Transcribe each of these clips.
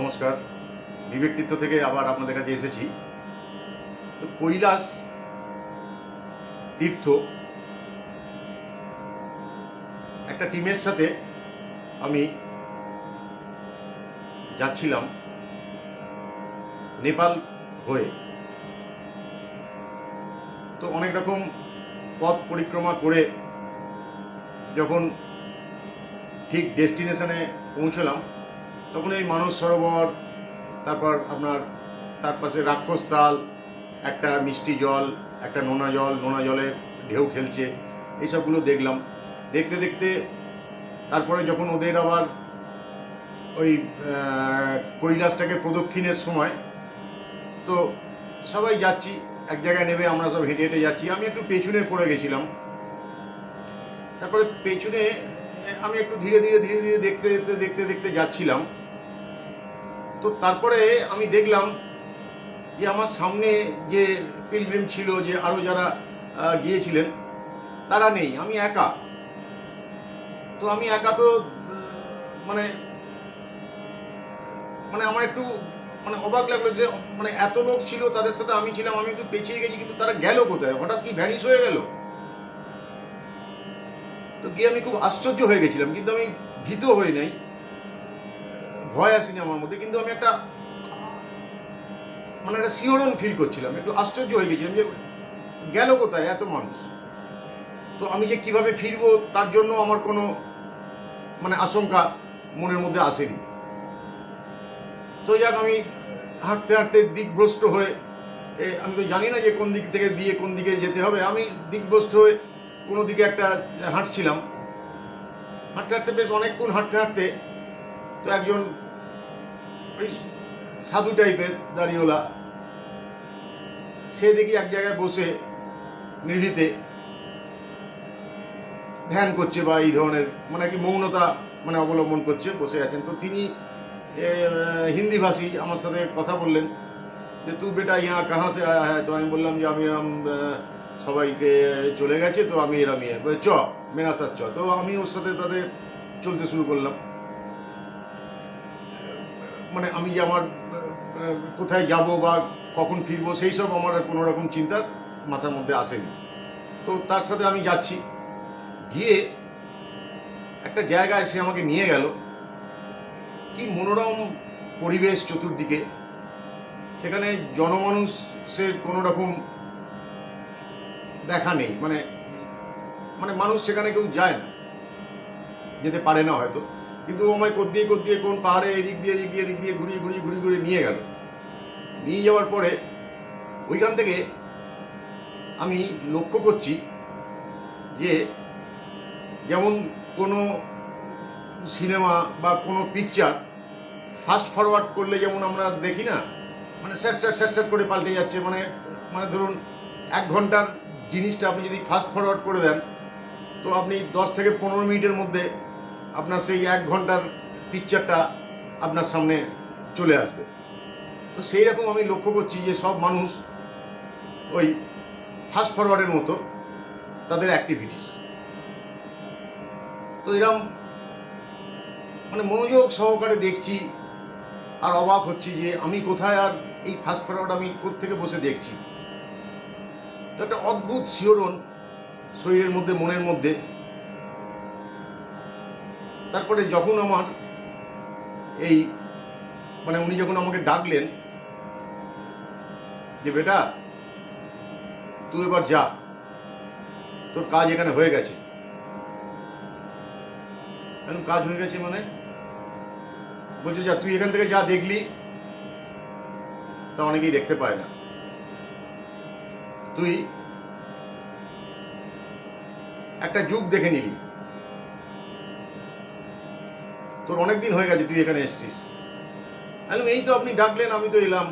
নমস্কার। বিবেক তীর্থ থেকে আবার আপনাদের কাছে এসেছি। তো কৈলাস তীর্থ একটা টিমের সাথে আমি যাচ্ছিলাম নেপাল হয়ে। তো অনেক রকম পথ পরিক্রমা করে যখন ঠিক ডেস্টিনেশনে পৌঁছলাম তখন এই মানস সরোবর, তারপর আপনার তার পাশে রাক্ষসতাল একটা মিষ্টি জল, একটা নোনা জল, নোনা জলে ঢেউ খেলছে, এইসবগুলো দেখলাম। দেখতে দেখতে তারপরে যখন ওদের আবার ওই কৈলাসটাকে প্রদক্ষিণের সময়, তো সবাই যাচ্ছি, এক জায়গায় নেবে আমরা সব হেঁটে হেঁটে যাচ্ছি। আমি একটু পেছনে পড়ে গেছিলাম। তারপরে পেছনে, আমি একটু ধীরে ধীরে ধীরে ধীরে দেখতে দেখতে দেখতে দেখতে যাচ্ছিলাম। তো তারপরে আমি দেখলাম যে আমার সামনে যে পিলগ্রিম ছিল, যে আরও যারা গিয়েছিলেন, তারা নেই, আমি একা। তো আমি একা তো মানে মানে আমার একটু মানে অবাক লাগল যে মানে এত লোক ছিল, তাদের সাথে আমি ছিলাম, আমি একটু পেছিয়ে গেছি, কিন্তু তারা গেল কোথায়? হঠাৎ কি ভ্যানিশ হয়ে গেল? তো গিয়ে আমি খুব আশ্চর্য হয়ে গেছিলাম, কিন্তু আমি ভীত হই নাই। ভয় আসেনি আমার মধ্যে, কিন্তু আমি একটা মানে একটা শিহরণ ফিল করছিলাম, একটু আশ্চর্য হয়ে গেছিলাম যে গেল কোথায় এত মানুষ? তো আমি যে কীভাবে ফিরবো তার জন্য আমার কোনো মানে আশঙ্কা মনের মধ্যে আসেনি। তো যাক, আমি হাঁটতে হাঁটতে দিকভ্রষ্ট হয়ে আমি তো জানি না যে কোন দিক থেকে দিয়ে কোন দিকে যেতে হবে, আমি দিকভ্রষ্ট হয়ে কোনো দিকে একটা হাঁটছিলাম। হাঁটতে হাঁটতে বেশ অনেকক্ষণ হাঁটতে হাঁটতে তো একজন ওই সাধু টাইপের দাড়িওয়ালা। সে দেখি এক জায়গায় বসে নিভৃতে ধ্যান করছে বা এই ধরনের মানে কি মৌনতা মানে অবলম্বন করছে, বসে আছেন। তো তিনি হিন্দি ভাষী আমার সাথে কথা বললেন যে তুই বেটা ইয়া কাহা সে আয়া হ্যাঁ তো আমি বললাম যে, আমি এরম সবাইকে চলে গেছে, তো আমি এরম ইয়ে চ, মেরা সাথ চ। তো আমি ওর সাথে তাদের চলতে শুরু করলাম। মানে আমি যে আমার কোথায় যাব বা কখন ফিরবো, সেই সব আমার আর কোনো রকম চিন্তা মাথার মধ্যে আসেনি। তো তার সাথে আমি যাচ্ছি। গিয়ে একটা জায়গায় সে আমাকে নিয়ে গেল। কি মনোরম পরিবেশ চতুর্দিকে। সেখানে জনমানুষের কোনো রকম দেখা নেই। মানে মানে মানুষ সেখানে কেউ যায় না। যেতে পারে না হয়তো। কিন্তু ও আমায় কদ্দিয়ে কদ্দিয়ে কোন পাহাড়ে এদিক দিয়ে এদিক দিয়ে এদিক দিয়ে ঘুরিয়ে ঘুরিয়ে ঘুরিয়ে ঘুরিয়ে নিয়ে গেল। নিয়ে যাওয়ার পরে ওইখান থেকে আমি লক্ষ্য করছি যে যেমন কোনো সিনেমা বা কোনো পিকচার ফাস্ট ফরওয়ার্ড করলে যেমন আমরা দেখি না মানে স্যাট স্যাট স্যাট স্যাট করে পাল্টে যাচ্ছে মানে মানে ধরুন এক ঘণ্টার জিনিসটা আপনি যদি ফাস্ট ফরওয়ার্ড করে দেন, তো আপনি দশ থেকে পনেরো মিনিটের মধ্যে আপনার সেই এক ঘণ্টার পিকচারটা আপনার সামনে চলে আসবে। তো সেই রকম আমি লক্ষ্য করছি যে সব মানুষ ওই ফাস্ট ফরওয়ার্ডের মতো তাদের অ্যাক্টিভিটিস তো এরম মানে মনোযোগ সহকারে দেখছি আর অবাক হচ্ছি যে আমি কোথায় আর এই ফাস্ট ফরওয়ার্ড আমি থেকে বসে দেখছি। তো একটা অদ্ভুত শিহরণ শরীরের মধ্যে, মনের মধ্যে তারপরে যখন আমার এই মানে উনি যখন আমাকে ডাকলেন যে, বেটা, তুই এবার যা। তোর কাজ এখানে হয়ে গেছে। এখন কাজ হয়ে গেছে মানে? বলছে, যা, তুই এখান থেকে যা দেখলি, তা অনেকেই দেখতে পায় না। তুই একটা যুগ দেখে নিলি। তোর অনেক দিন হয়ে গেছে, তুই এখানে এসছিস। আমি এই তো আপনি ডাকলেন, আমি তো এলাম।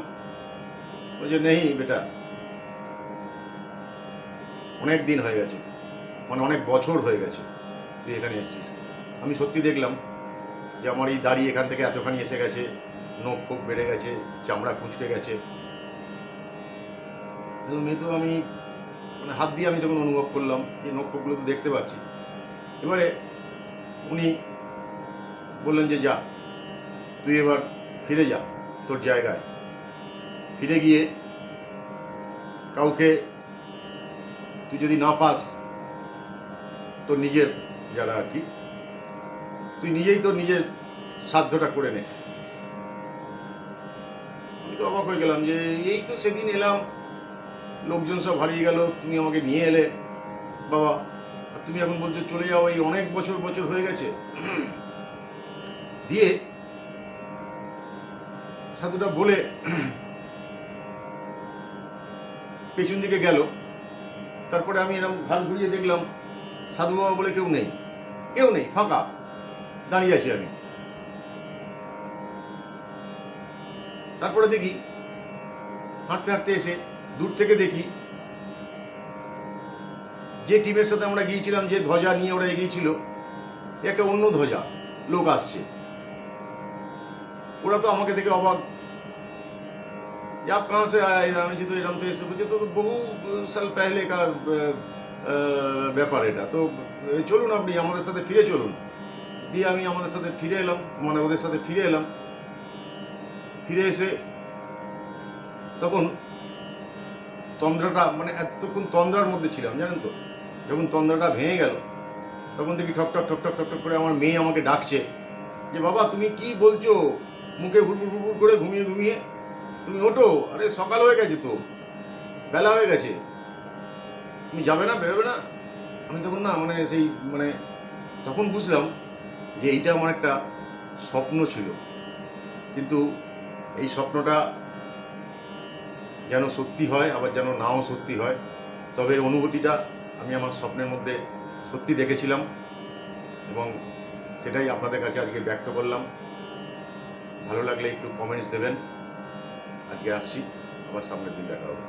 ওই যে নেই বেটা। অনেক দিন হয়ে গেছে। মানে অনেক বছর হয়ে গেছে তুই এখানে এসছিস। আমি সত্যি দেখলাম যে আমার এই দাড়ি এখান থেকে এতখানি এসে গেছে, নখ ফোক বেড়ে গেছে, চামড়া কুঁচকে গেছে। মেয়ে তো আমি মানে হাত দিয়ে আমি তখন অনুভব করলাম যে নখ ফোকগুলো তো দেখতে পাচ্ছি। এবারে উনি বললেন যে, যা, তুই এবার ফিরে যা তোর জায়গায়। ফিরে গিয়ে কাউকে তুই যদি না পাস, তোর নিজের যারা আর কি, তুই নিজেই তোর নিজের সাধ্যটা করে নে। আমি তো অবাক হয়ে গেলাম যে, এই তো সেদিন এলাম, লোকজন সব হারিয়ে গেল, তুমি আমাকে নিয়ে এলে। বাবা তুমি এখন বলছো চলে যাও, এই অনেক বছর বছর হয়ে গেছে। দিয়ে সাধুটা বলে পেছন দিকে গেল। তারপরে আমি এরকম ঘাট ঘুরিয়ে দেখলাম, সাধু বাবা বলে কেউ নেই। কেউ নেই, ফাঁকা। দাঁড়িয়ে আছি আমি। তারপরে দেখি, হাঁটতে হাঁটতে এসে দূর থেকে দেখি, যে টিমের সাথে আমরা গিয়েছিলাম, যে ধ্বজা নিয়ে ওরা এগিয়েছিল একটা অন্য ধ্বজা, লোক আসছে। ওরা তো আমাকে দেখে অবাক যে आप कहाँ से आए इधर আমি তো এরকম তো এসে বলছে তো তো বহু সাল পেহলে কা আহ, আহ, ব্যাপার এটা তো আহ, চলুন আপনি আমাদের সাথে ফিরে চলুন দিয়ে আমি আমাদের সাথে ফিরে এলাম মানে ওদের সাথে ফিরে এলাম ফিরে এসে তখন তন্দ্রাটা মানে এতক্ষণ তন্দ্রার মধ্যে ছিলাম জানেন তো যখন তন্দ্রাটা ভেঙে গেল তখন দেখি ঠক ঠক ঠক ঠক ঠক ঠক করে আমার মেয়ে আমাকে ডাকছে যে বাবা তুমি কি বলছো মুখে হুড় হুড় করে ঘুমিয়ে ঘুমিয়ে তুমি ওঠো। আরে সকাল হয়ে গেছে তো। বেলা হয়ে গেছে। তুমি যাবে না, বেরোবে না? আমি তখন না মানে সেই মানে তখন বুঝলাম যে এইটা আমার একটা স্বপ্ন ছিল। কিন্তু এই স্বপ্নটা যেন সত্যি হয়, আবার যেন নাও সত্যি হয়, তবে অনুভূতিটা আমি আমার স্বপ্নের মধ্যে সত্যি দেখেছিলাম এবং সেটাই আপনাদের কাছে আজকে ব্যক্ত করলাম। ভালো লাগলে একটু কমেন্টস দেবেন। আজকে আসছি আবার সামনের দিন দেখা হবে।